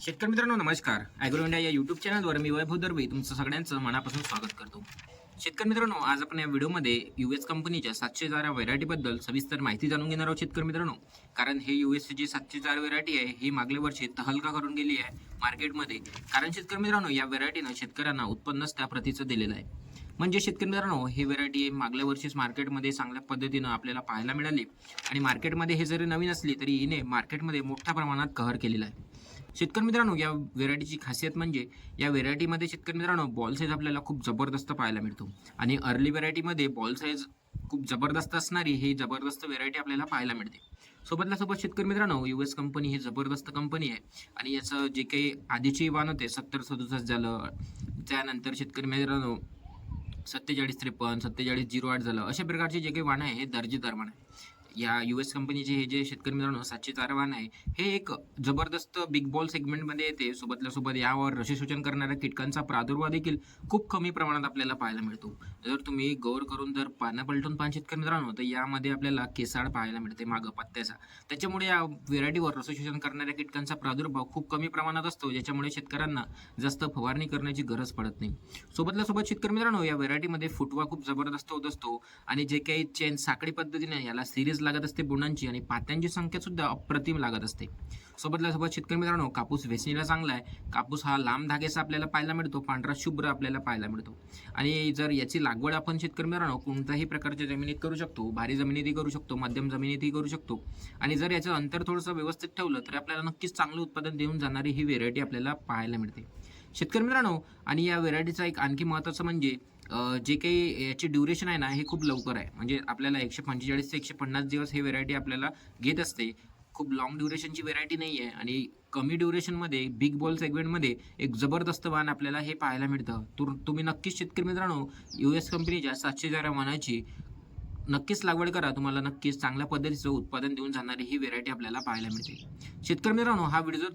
शेतकरी मित्रांनो नमस्कार. ॲग्रो इंडिया या यूट्यूब चॅनलवर मी वैभव दर्बे तुमचं सगळ्यांचं मनापासून स्वागत करतो. शेतकरी मित्रांनो आज आपण या व्हिडिओमध्ये यू एस कंपनीच्या सातशे जारा व्हरायटीबद्दल व्हेरायटीबद्दल सविस्तर माहिती जाणून घेणार आहोत शेतकरी मित्रांनो. कारण हे यू एसची जी सातशे चार व्हेरायटी आहे ही मागल्या वर्षी तहलका करून गेली आहे मार्केटमध्ये कारण शेतकरी मित्रांनो या व्हेरायटीनं शेतकऱ्यांना उत्पन्नच त्या प्रतीचं दिलेलं आहे. म्हणजे शेतकरी मित्रांनो ही व्हेरायटी मागल्या वर्षीच मार्केटमध्ये चांगल्या पद्धतीनं आपल्याला पाहायला मिळाली. आणि मार्केटमध्ये हे जरी नवीन असली तरी हिने मार्केटमध्ये मोठ्या प्रमाणात कहर केलेला आहे. शेतकरी मित्रांनो या व्हेरायटीची खासियत म्हणजे या व्हेरायटीमध्ये शेतकरी मित्रांनो बॉल साईज आपल्याला खूप जबरदस्त पाहायला मिळतो. आणि अर्ली व्हेरायटीमध्ये बॉल साईज खूप जबरदस्त असणारी ही जबरदस्त व्हेरायटी आपल्याला पाहायला मिळते. सोबतल्या सोबत शेतकरी मित्रांनो यू एस कंपनी ही जबरदस्त कंपनी आहे. आणि याचं जे काही आधीची वाहन होते सत्तर सदुसष्ट झालं. त्यानंतर शेतकरी मित्रांनो सत्तेचाळीस त्रेपन्न सत्तेचाळीस झिरो आठ झालं. अशा प्रकारचे जे काही वाहन आहे हे दर्जेदार वाहन आहे या यू एस कंपनीचे हे जे शेतकरी मित्रांनो सातशे चार वाहन आहे हे एक जबरदस्त बिग बॉल सेगमेंटमध्ये येते. सोबतल्या सोबत यावर रशीसूचन करणाऱ्या कीटकांचा प्रादुर्भाव देखील खूप कमी प्रमाणात आपल्याला पाहायला मिळतो. जर तुम्ही गौर करून जर पानं पलटून पान शेतकरी मित्रांनो तर यामध्ये आपल्याला केसाळ पाहायला मिळते मागं पत्त्याचा. त्याच्यामुळे या व्हेरायटीवर रसशोषण करणाऱ्या कीटकांचा प्रादुर्भाव खूप कमी प्रमाणात असतो ज्याच्यामुळे शेतकऱ्यांना जास्त फवारणी करण्याची गरज पडत नाही. सोबतल्या सोबत शेतकरी मित्रांनो या व्हेरायटीमध्ये फुटवा खूप जबरदस्त होत असतो आणि जे काही चेन साखळी पद्धतीने याला सिरीज लागत असते बुणांची आणि पात्यांची संख्या सुद्धा अप्रतिम लागत असते. सोबतल्या सोबत शेतकरी मित्रांनो कापूस वेचणीला चांगला आहे. कापूस हा लांब धागेचा आपल्याला पाहायला मिळतो पांढरा शुभ्र आपल्याला पाहायला मिळतो. आणि जर याची लागवड आपण शेतकरी मित्रांनो कोणत्याही प्रकारच्या जमिनीत करू शकतो भारी जमिनीतही करू शकतो मध्यम जमिनीतही करू शकतो आणि जर याचं अंतर थोडंसं व्यवस्थित ठेवलं तर आपल्याला नक्कीच चांगलं उत्पादन देऊन जाणारी ही व्हेरायटी आपल्याला पाहायला मिळते. शेतकरी मित्रांनो आणि या व्हेरायटीचा एक आणखी महत्त्वाचं म्हणजे जे काही याची ड्युरेशन आहे ना हे खूप लवकर आहे. म्हणजे आपल्याला एकशे पंचेचाळीस ते एकशे पन्नास दिवस हे व्हेरायटी आपल्याला घेत असते. खूप लॉंग ड्युरेशनची व्हेरायटी नाही आहे. आणि कमी ड्युरेशनमध्ये बिग बॉल सेगमेंटमध्ये एक जबरदस्त वाहन आपल्याला हे पाहायला मिळतं. तर तुम्ही नक्कीच शेतकरी मित्रांनो यू एस कंपनीच्या सातशे हजार वाहनाची नक्कीच लागवड करा. तुम्हाला नक्कीच चांगल्या पद्धतीचं उत्पादन देऊन जाणारी ही व्हेरायटी आपल्याला पाहायला मिळते. शेतकरी मित्रांनो हा व्हिडिओ जर